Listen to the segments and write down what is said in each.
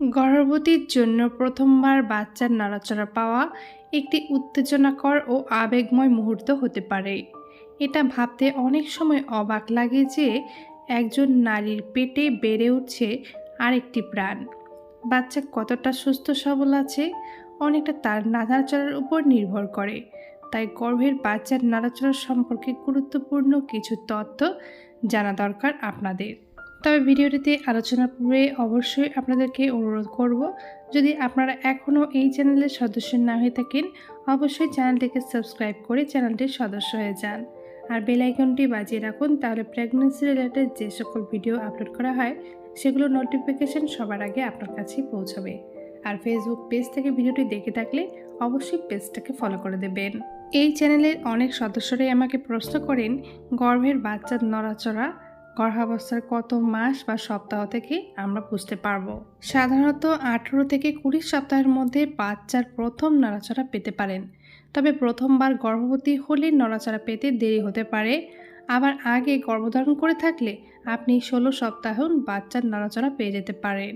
গর্ভবতীর জন্য প্রথমবার বাচ্চার নাড়াচড়া পাওয়া একটি উত্তেজনাকর ও আবেগময় মুহূর্ত হতে পারে। এটা ভাবতে অনেক সময় অবাক লাগে যে একজন নারীর পেটে বেড়ে উঠছে আরেকটি প্রাণ। বাচ্চা কতটা সুস্থ সবল আছে, অনেকটা তার নাড়াচড়ার উপর নির্ভর করে। তাই গর্ভের বাচ্চার নাড়াচড়া সম্পর্কে গুরুত্বপূর্ণ কিছু তথ্য জানা দরকার আপনাদের। তবে ভিডিওটিতে আলোচনার পূর্বে অবশ্যই আপনাদেরকে অনুরোধ করব, যদি আপনারা এখনও এই চ্যানেলের সদস্য না হয়ে থাকেন, অবশ্যই চ্যানেলটিকে সাবস্ক্রাইব করে চ্যানেলটির সদস্য হয়ে যান। আর বেল আইকনটি বাজিয়ে রাখুন, তাহলে প্রেগনেন্সি রিলেটেড যে সকল ভিডিও আপলোড করা হয়, সেগুলো নোটিফিকেশন সবার আগে আপনার কাছেই পৌঁছবে। আর ফেসবুক পেজ থেকে ভিডিওটি দেখে থাকলে অবশ্যই পেজটাকে ফলো করে দেবেন। এই চ্যানেলের অনেক সদস্যরাই আমাকে প্রশ্ন করেন, গর্ভের বাচ্চার নড়াচড়া গর্ভাবস্থার কত মাস বা সপ্তাহ থেকে আমরা বুঝতে পারব? সাধারণত আঠেরো থেকে কুড়ি সপ্তাহের মধ্যে বাচ্চার প্রথম নড়াচড়া পেতে পারেন। তবে প্রথমবার গর্ভবতী হলে নড়াচড়া পেতে দেরি হতে পারে। আবার আগে গর্ভধারণ করে থাকলে আপনি ষোলো সপ্তাহ বাচ্চার নড়াচড়া পেয়ে যেতে পারেন।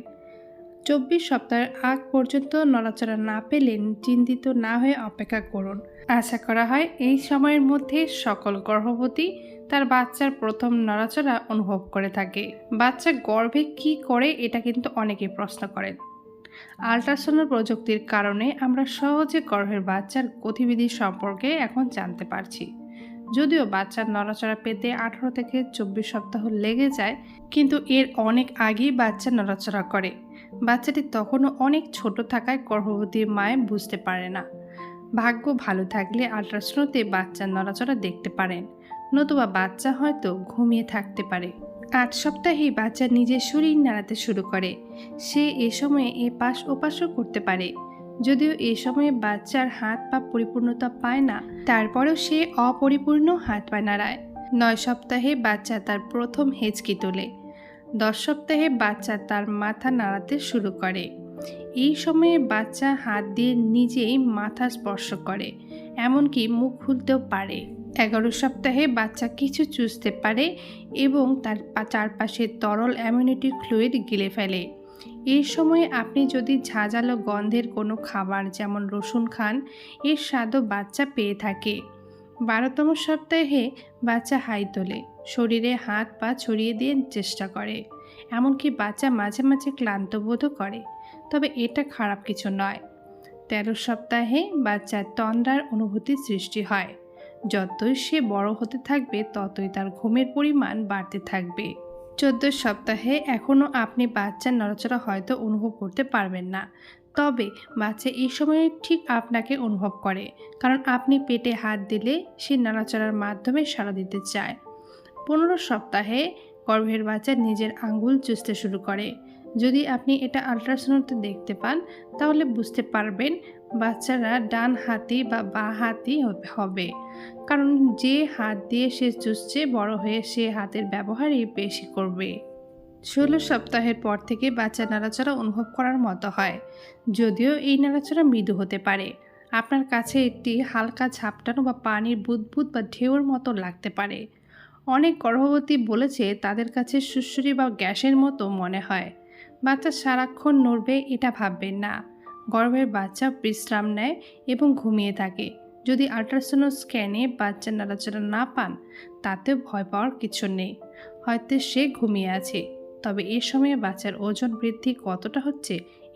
চব্বিশ সপ্তাহের আগ পর্যন্ত নড়াচড়া না পেলে চিন্তিত না হয়ে অপেক্ষা করুন। আশা করা হয় এই সময়ের মধ্যে সকল গর্ভবতী তার বাচ্চার প্রথম নড়াচড়া অনুভব করে থাকে। বাচ্চা গর্ভে কি করে এটা কিন্তু অনেকে প্রশ্ন করেন। আল্ট্রাসাউন্ড প্রযুক্তির কারণে আমরা সহজে গর্ভের বাচ্চার গতিবিধি সম্পর্কে এখন জানতে পারছি। যদিও বাচ্চার নড়াচড়া পেতে আঠারো থেকে চব্বিশ সপ্তাহ লেগে যায়, কিন্তু এর অনেক আগেই বাচ্চা নড়াচড়া করে। বাচ্চাটি তখনও অনেক ছোট থাকায় গর্ভবতী মায়ে বুঝতে পারে না। ভাগ্য ভালো থাকলে আল্ট্রাসাউন্ডে বাচ্চার নড়াচড়া দেখতে পারেন, নতুবা বাচ্চা হয়তো ঘুমিয়ে থাকতে পারে। আট সপ্তাহেই বাচ্চা নিজের শরীর নাড়াতে শুরু করে। সে এ সময়ে এ পাশ ওপাশও করতে পারে। যদিও এ সময়ে বাচ্চার হাত পা পরিপূর্ণতা পায় না, তারপরেও সে অপরিপূর্ণ হাত পা নাড়ায়। নয় সপ্তাহে বাচ্চা তার প্রথম হেঁচকি তোলে। দশ সপ্তাহে বাচ্চা তার মাথা নাড়াতে শুরু করে। এই সময়ে বাচ্চা হাত দিয়ে নিজেই মাথা স্পর্শ করে, এমনকি মুখ খুলতেও পারে। এগারো সপ্তাহে বাচ্চা কিছু চুষতে পারে এবং তার চারপাশে তরল অ্যামিউনিটি ফ্লুইড গিলে ফেলে। এই সময়ে আপনি যদি ঝাঁঝালো গন্ধের কোনো খাবার যেমন রসুন খান, এর স্বাদও বাচ্চা পেয়ে থাকে। বারোতম সপ্তাহে বাচ্চা হাই তোলে। শরীরে হাত পা ছড়িয়ে দিয়ে চেষ্টা করে। এমনকি বাচ্চা মাঝে মাঝে ক্লান্ত বোধও করে। তবে এটা খারাপ কিছু নয়। তেরো সপ্তাহে বাচ্চার তন্দ্রার অনুভূতি সৃষ্টি হয়। যতই সে বড় হতে থাকবে, ততই তার ঘুমের পরিমাণ বাড়তে থাকবে। চোদ্দ সপ্তাহে এখনও আপনি বাচ্চার নড়াচড়া হয়তো অনুভব করতে পারবেন না। তবে বাচ্চা এই সময়ে ঠিক আপনাকে অনুভব করে, কারণ আপনি পেটে হাত দিলে সে নাড়াচড়ার মাধ্যমে সাড়া দিতে চায়। পনেরো সপ্তাহে গর্ভের বাচ্চা নিজের আঙ্গুল চুষতে শুরু করে। যদি আপনি এটা আল্ট্রাসাউন্ডে দেখতে পান, তাহলে বুঝতে পারবেন বাচ্চারা ডান হাতি বা বা হাতি হবে। কারণ যে হাত দিয়ে সে চুষছে, বড় হয়ে সে হাতের ব্যবহারই বেশি করবে। ষোলো সপ্তাহের পর থেকে বাচ্চা নাড়াচাড়া অনুভব করার মতো হয়। যদিও এই নাড়াচাড়া মৃদু হতে পারে। আপনার কাছে একটি হালকা ঝাপটানো বা পানির বুদবুদ বা ঢেউর মতো লাগতে পারে। অনেক গর্ভবতী বলেছে তাদের কাছে সুশ্রী বা গ্যাসের মতো মনে হয়। বাচ্চা সারাক্ষণ নড়বে এটা ভাববেন না। গর্ভের বাচ্চা বিশ্রাম নেয় এবং ঘুমিয়ে থাকে। যদি আল্ট্রাসাউন্ড স্ক্যানে বাচ্চা নাড়াচাড়া না পান, তাতেও ভয় পাওয়ার কিছু নেই। হয়তো সে ঘুমিয়ে আছে। তবে এ সময়ে বাচ্চার ওজন বৃদ্ধি কতটা হচ্ছে,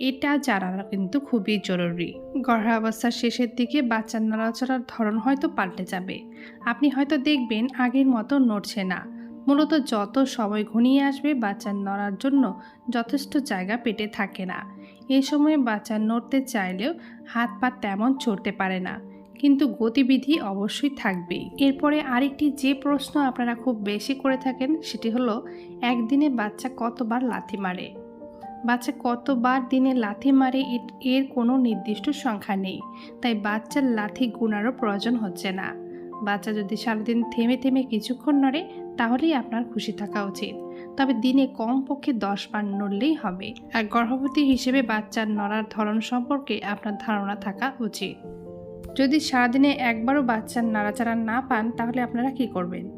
এটা জানানো কিন্তু খুবই জরুরি। গর্ভাবস্থার শেষের দিকে বাচ্চার নড়াচড়ার ধরন হয়তো পাল্টে যাবে। আপনি হয়তো দেখবেন আগের মতো নড়ছে না। মূলত যত সময় ঘনিয়ে আসবে বাচ্চার নড়ার জন্য যথেষ্ট জায়গা পেটে থাকে না। এই সময়ে বাচ্চা নড়তে চাইলেও হাত পা তেমন চড়তে পারে না। কিন্তু গতিবিধি অবশ্যই থাকবে এরপরে আরেকটি যে প্রশ্ন আপনারা খুব বেশি করে থাকেন সেটি হলো, একদিনে বাচ্চা কতবার লাথি মারে? বাচ্চা কতবার দিনে লাথি মারে এর কোনো নির্দিষ্ট সংখ্যা নেই। তাই বাচ্চার লাথি গুণারও প্রয়োজন হচ্ছে না। বাচ্চা যদি সারাদিন থেমে থেমে কিছুক্ষণ নড়ে, তাহলেই আপনার খুশি থাকা উচিত। তবে দিনে কমপক্ষে দশ বার নড়লেই হবে। আর গর্ভবতী হিসেবে বাচ্চার নড়ার ধরন সম্পর্কে আপনার ধারণা থাকা উচিত। যদি সারাদিনে একবারও বাচ্চার নাড়াচাড়া না পান, তাহলে আপনারা কি করবেন?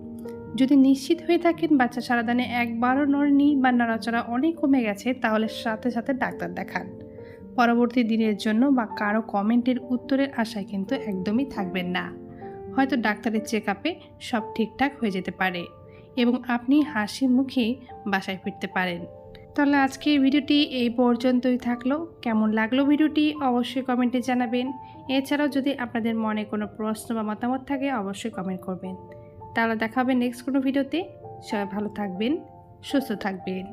যদি নিশ্চিত হয়ে থাকেন বাচ্চা সারাদানে একবারও নড়েনি বা নড়াচড়া অনেক কমে গেছে, তাহলে সাথে সাথে ডাক্তার দেখান। পরবর্তী দিনের জন্য বা কারও কমেন্টের উত্তরের আশায় কিন্তু একদমই থাকবেন না। হয়তো ডাক্তারের চেক আপে সব ঠিকঠাক হয়ে যেতে পারে এবং আপনি হাসি মুখে বাসায় ফিরতে পারেন। তাহলে আজকে ভিডিওটি এই পর্যন্তই থাকল। কেমন লাগল ভিডিওটি অবশ্যই কমেন্টে জানাবেন। এছাড়াও যদি আপনাদের মনে কোনো প্রশ্ন বা মতামত থাকে অবশ্যই কমেন্ট করবেন। তাহলে দেখা হবে নেক্সট কোনো ভিডিওতে। সবাই ভালো থাকবেন, সুস্থ থাকবেন।